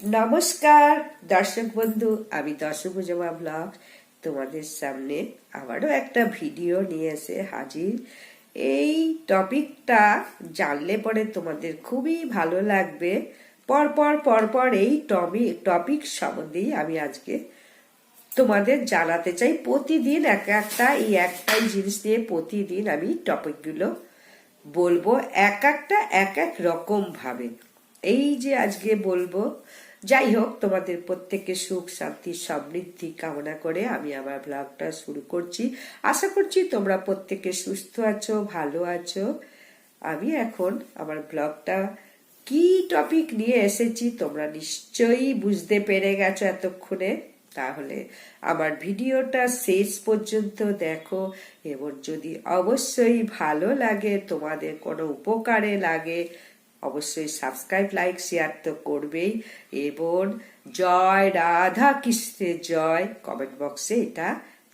নমস্কার, দর্শক বন্ধু, আমি দশভুজমা ব্লগ তোমাদের সামনে আবারও একটা ভিডিও নিয়ে এসে হাজির। এই টপিকটা জানলে পরে তোমাদের খুবই ভালো লাগবে। পরপর পরপর এই টপিক টপিক সম্বন্ধেই আমি আজকে তোমাদের জানাতে চাই। প্রতিদিন এক একটা, এই একটাই জিনিস নিয়ে প্রতিদিন আমি টপিকগুলো বলব। এক একটা, এক এক রকম ভাবে। এই যে আজকে বলব যাই হোক, তোমাদের প্রত্যেকে সুখ, শান্তি, সমৃদ্ধি কামনা করে আমি আমার ব্লগটা শুরু করছি। আশা করছি তোমরা প্রত্যেকে সুস্থ আছো, ভালো আছো। আমি এখন আমার ব্লগটা কি টপিক নিয়ে এসেছি তোমরা নিশ্চয়ই বুঝতে পেরে গেছো এতক্ষণে। তাহলে আমার ভিডিওটা শেষ পর্যন্ত দেখো, এবং যদি অবশ্যই ভালো লাগে, তোমাদের কোনো উপকারে লাগে অবশ্যই সাবস্ক্রাইব লাইক শেয়ার তো করবেই। এবং জয় রাধা কৃষ্ণের জয় কমেন্ট বক্সে এটা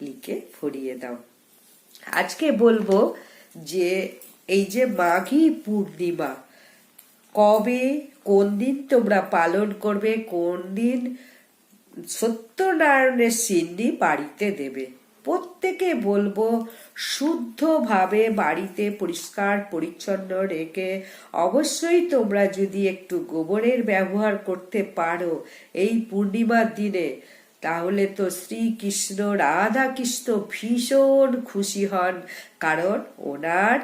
লিখে ফরিয়ে দাও। আজকে বলব যে এই যে মাঘী পূর্ণিমা, কবে, কোন দিন তোমরা পালন করবে, কোন দিন সত্যনারায়ণের সিন্নি বাড়িতে দেবে? প্রত্যেকে বলব, শুদ্ধভাবে বাড়িতে পরিষ্কার পরিচ্ছন্ন রেখে অবশ্যই তোমরা যদি একটু গোবরের ব্যবহার করতে পারো এই পূর্ণিমার দিনে, তাহলে তো শ্রীকৃষ্ণ রাধা কৃষ্ণ ভীষণ খুশি হন। কারণ ওনার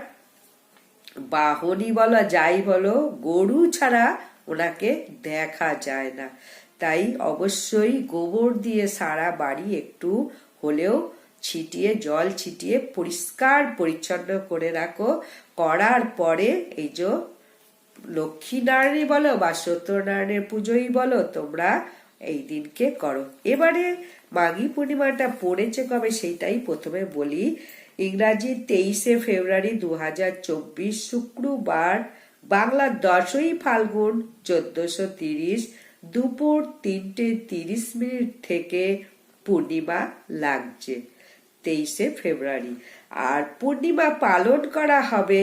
বাহনই বলা, যাই বলো, গরু ছাড়া ওনাকে দেখা যায় না। তাই অবশ্যই গোবর দিয়ে সারা বাড়ি একটু হলেও ছিটিয়ে, জল ছিটিয়ে পরিষ্কার পরিচ্ছন্ন করে রাখো। করার পরে এই যে লক্ষ্মী লক্ষ্মীনারায়ণই বলো বা সত্যনারায়ণের পুজোই বলো, তোমরা এই দিনকে করো। এবারে মাঘী পূর্ণিমাটা পড়েছে কবে সেইটাই প্রথমে বলি। ইংরাজি তেইশে ফেব্রুয়ারি দু হাজার চব্বিশ শুক্রবার, বাংলা দশই ফাল্গুন চোদ্দশো তিরিশ দুপুর তিনটে তিরিশ মিনিট থেকে পূর্ণিমা লাগছে। তেইশে ফেব্রুয়ারি। আর পূর্ণিমা পালন করা হবে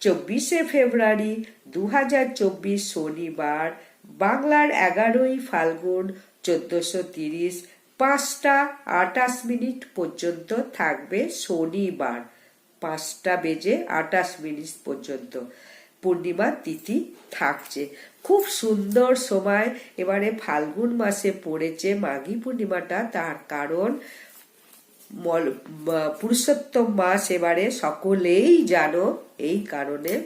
চব্বিশে ফেব্রুয়ারি দু হাজার চব্বিশ শনিবার, বাংলার এগারোই ফাল্গুন, চোদ্দশো তিরিশ, পাঁচটা আটাশ মিনিট পর্যন্ত থাকবে শনিবার। পাঁচটা বেজে আটাশ মিনিট পর্যন্ত পূর্ণিমা তিথি থাকছে। খুব সুন্দর সময়। এবারে ফাল্গুন মাসে পড়েছে মাঘী পূর্ণিমাটা। তার কারণ পুরুষোত্তম মাস এবারে সকলেই জানো এই কারণে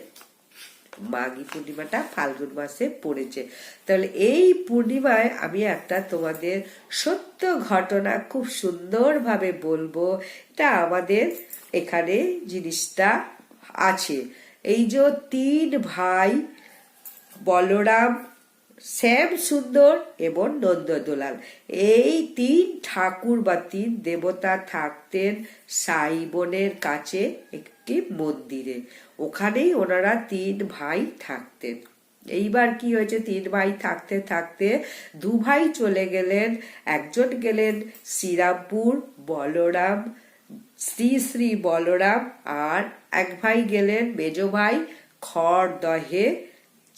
মাঘী পূর্ণিমাটা ফাল্গুন মাসে পড়েছে। তাহলে এই পূর্ণিমায় আমি একটা তোমাদের সত্য ঘটনা খুব সুন্দরভাবে বলব। এটা আমাদের এখানে জিনিসটা আছে। এই যে তিন ভাই বলরাম শ্যাম সুন্দর এবং নন্দদোলাল এই তিন ঠাকুর বা তিন দেবতা থাকতেন সাই বোনের কাছে একটি মন্দিরে। ওখানেই ওনারা তিন ভাই থাকতেন। এইবার কি হয়েছে? তিন ভাই থাকতে থাকতে দু ভাই চলে গেলেন। একজন গেলেন শ্রীরামপুর বলরাম, শ্রী শ্রী বলরাম, আর এক ভাই গেলেন মেজ ভাই খড়দহে।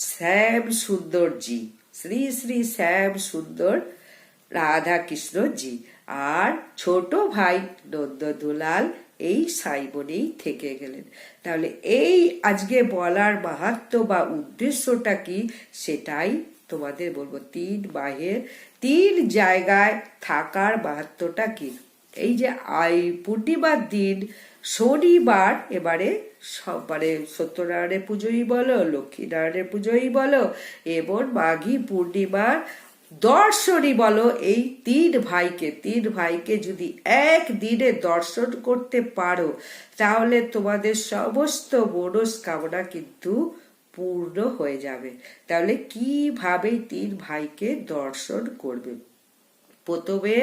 শ্যাম সুন্দরজি শ্রী শ্রী শ্যাম সুন্দর রাধা কৃষ্ণজি আর ছোট ভাই নন্দদুলাল এই সাইবনেই থেকে গেলেন। তাহলে এই আজকে বলার মাহাত্ম বা উদ্দেশ্যটা কি সেটাই তোমাদের বলব। তিন বাহের তিন জায়গায় থাকার মাহাত্মটা কি? এই যে আই, পূর্ণিমার দিন শনিবার, এবারে মানে সত্যনারায়ণের পুজোই বলো লক্ষ্মীনারায়ণের পুজোই বলো, এবং মাঘী পূর্ণিমার দর্শনই বলো, এই তিন ভাইকে তিন ভাইকে যদি এক দিনে দর্শন করতে পারো, তাহলে তোমাদের সমস্ত মনস্কামনা কিন্তু পূর্ণ হয়ে যাবে। তাহলে কীভাবে তিন ভাইকে দর্শন করবে? প্রথমে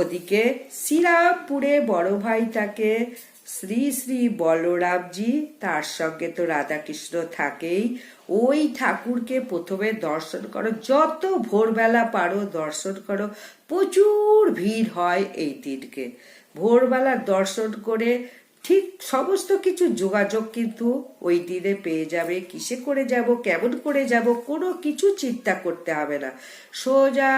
ওদিকে শ্রীরামপুরে বড় ভাই থাকে শ্রী শ্রী বলরামজি, তার সঙ্গে তো রাধাকৃষ্ণ থাকেই। ওই ঠাকুরকে প্রথমে দর্শন করো, যত ভোরবেলা পারো দর্শন করো, প্রচুর ভিড় হয় এই দিনকে। ভোরবেলা দর্শন করে ঠিক সমস্ত কিছু যোগাযোগ কিন্তু ওই দিনে পেয়ে যাবে, কিসে করে যাব, কেমন করে যাব, কোনো কিছু চিন্তা করতে হবে না। সোজা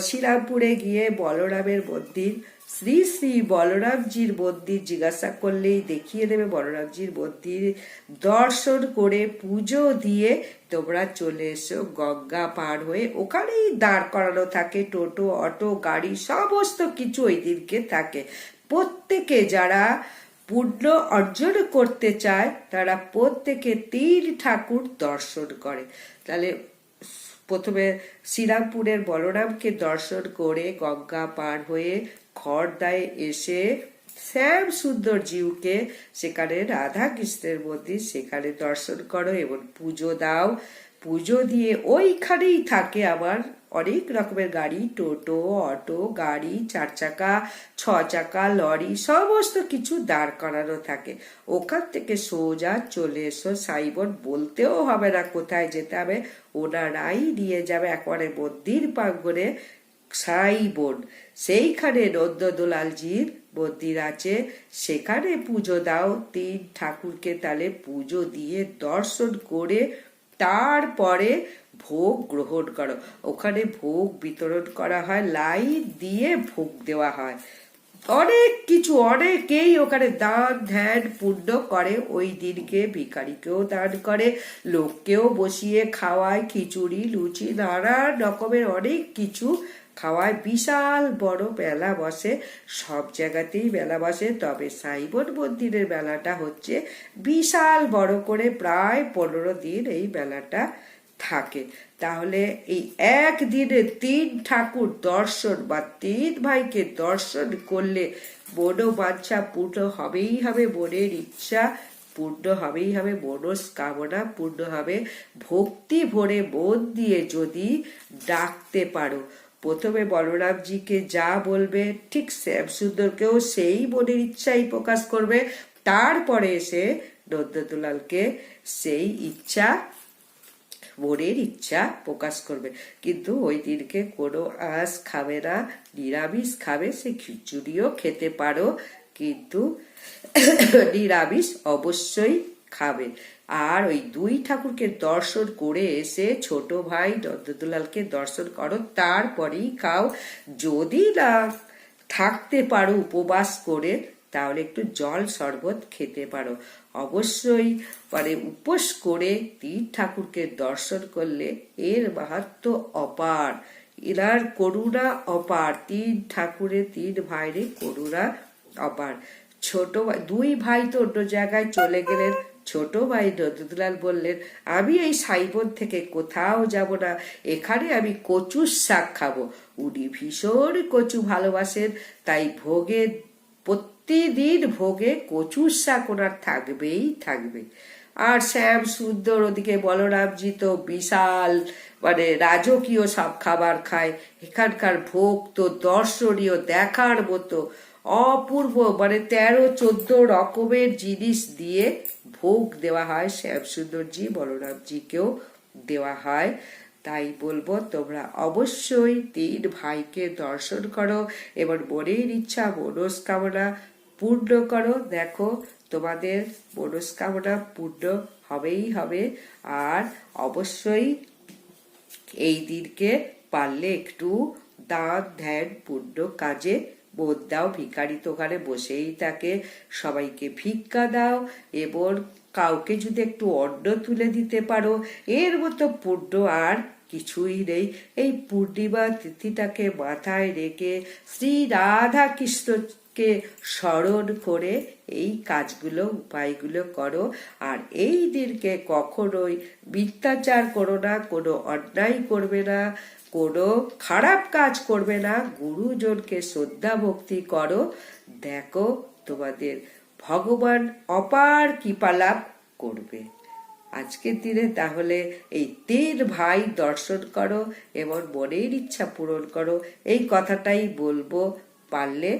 শ্রীরামপুরে গিয়ে বলরামের মন্দির, শ্রী শ্রী বলরামজির মন্দির জিজ্ঞাসা করলেই দেখিয়ে দেবে বলরামজির মন্দির। দর্শন করে পুজো দিয়ে তোমরা চলে এসো গঙ্গা পার হয়ে। ওখানেই দাঁড় করানো থাকে, টোটো, অটো, গাড়ি, সমস্ত কিছু ওই দিনকে থাকে। প্রত্যেকে যারা পুণ্য অর্জন করতে চায়, তারা প্রত্যেকে তিন ঠাকুর দর্শন করে। তাহলে প্রথমে শ্রীরামপুরের বলরামকে দর্শন করে গঙ্গা পার হয়ে খড়দায় এসে শ্যাম সুন্দর জিউকে সেখানে রাধা কৃষ্ণের মন্দির সেখানে দর্শন করো এবং পুজো দাও। পুজো দিয়ে ওইখানেই থাকে আমার অনেক রকমের গাড়ি, টোটো, অটো, গাড়ি চার চাকা ছ চাকা লরি, সমস্ত কিছু দাঁড় করানো থাকে। ওখান থেকে সোজা চলে এসো সাইবন। বলতেও হবে না কোথায় যেতে হবে। ওনারাই নিয়ে যাবে একবারে মন্দির প্রাঙ্গণে সাই বোন সেইখানে নন্দদোলালজির মন্দির আছে। সেখানে পুজো দাও। তিন ঠাকুরকে তাহলে পুজো দিয়ে দর্শন করে তারপরে ভোগ গ্রহণ করো। ওখানে ভোগ বিতরণ করা হয় লাইট দিয়ে ভোগ দেওয়া হয়। অনেক কিছু, অনেকেই ওখানে দান, ধ্যান, পুণ্য করে। ওই দিনকে ভিকারিকেও দান করে, লোককেও বসিয়ে খাওয়ায়, খিচুড়ি, লুচি নানান রকমের অনেক কিছু খাওয়ায়। বিশাল বড় মেলা বসে, সব জায়গাতেই মেলা বসে। তবে সাইবন মন্দিরের মেলাটা হচ্ছে বিশাল বড় করে। প্রায় পনেরো দিন এই মেলাটা থাকে। তাহলে এই একদিনে তিন ঠাকুর দর্শন বা তিন ভাইকে দর্শন করলে মনো বাঞ্ছা পূর্ণ হবেই হবে, মনের ইচ্ছা পূর্ণ হবেই হবে, মনস্কামনা পূর্ণ হবে। ভক্তি ভরে মন দিয়ে যদি ডাকতে পারো, প্রথমে বলরামজিকে যা বলবে, ঠিক শ্যাম সুন্দরকেও সেই মনের ইচ্ছাই প্রকাশ করবে। তারপরে এসে নন্দদুলালকে সেই ইচ্ছা মনের ইচ্ছা প্রকাশ করবে। কিন্তু ওই দিনকে কোনো আঁশ খাবে না, নিরামিষ খাবে, সে খিচুড়িও খেতে পারো, কিন্তু নিরামিষ অবশ্যই খাবে। আর ওই দুই ঠাকুরকে দর্শন করে এসে ছোট ভাই নন্দদুলালকে দর্শন করো, তারপরেই খাও। যদি না থাকতে পারো উপবাস করে তাহলে একটু জল শরবত খেতে পারো। অবশ্যই মানে উপোস করে তিন ঠাকুরকে দর্শন করলে এর মাহাত্ম অপার। এনার করুণা অপার। তিন ঠাকুরের তিন ভাইরে করুণা অপার। ছোট দুই ভাই তো অন্য জায়গায় চলে গেলেন। ছোট ভাই নন্দুলাল বললেন, আমি এই সাইবন থেকে কোথাও যাব না। এখানে আমি কচুর শাক খাব। উনি ভীষণ কচু ভালোবাসেন, তাই ভোগে প্রতিদিন ভোগে কচুর শাক থাকবেই থাকবে। আর শ্যাম সুন্দর ওদিকে বলরামজি তো বিশাল মানে রাজকীয় সব খাবার খায়। এখানকার ভোগ তো দর্শনীয়, দেখার মতো। অপূর্ব মানে তেরো, চোদ্দ রকমের জিনিস দিয়ে ভোগ দেওয়া হয় শ্যাম সুন্দরজি, বলরামজিকেও দেওয়া হয়। তাই বলব, তোমরা অবশ্যই তিন ভাইকে দর্শন করো। এবং মনের ইচ্ছা, মনস্কামনা পূর্ণ করো। দেখো, তোমাদের মনস্কামনা পূর্ণ হবেই হবে। আর অবশ্যই এই দিনকে পারলে একটু দান ধ্যান পূর্ণ কাজে বোধ দাও। ভিকারি তো বসেই থাকে। সবাইকে ভিক্ষা দাও। এবং কাউকে যদি একটু অন্ন তুলে দিতে পারো, এর মতো পূর্ণ আর কিছুই নেই। এই পূর্ণিমা তিথিটাকে মাথায় রেখে শ্রী রাধা কৃষ্ণকে স্মরণ করে এই কাজগুলো, উপায়গুলো করো। আর এই দিনকে কখনোই মিথ্যাচার করো না, কোনো অন্যায় করবে না, কোনো খারাপ কাজ করবে না। গুরুজনকে শ্রদ্ধা ভক্তি করো। দেখো, তোমাদের ভগবান অপার কৃপালাভ করবে। আজকের দিনে তাহলে এই তিন ভাই দর্শন করো, এবং মনের ইচ্ছা পূরণ করো। এই কথাটাই বলব। পারলে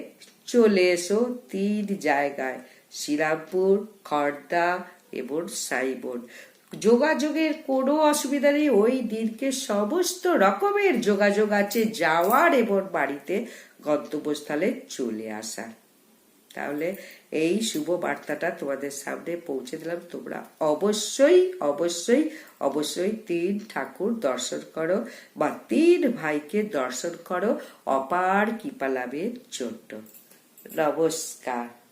চলে এসো তিন জায়গায় শ্রীরামপুর খর্দা এবং সাইবোর্ড যোগাযোগের কোনো অসুবিধা নেই, ওই দিনকে সমস্ত রকমের যোগাযোগ আছে, যাওয়ার এবং বাড়িতে গন্তব্যস্থলে চলে আসার। তাহলে এই শুভ বার্তাটা তোমাদের সামনে পৌঁছে দিলাম। তোমরা অবশ্যই অবশ্যই অবশ্যই তিন ঠাকুর দর্শন করো বা তিন ভাইকে দর্শন করো, অপার কৃপা লাভের জন্য। নমস্কার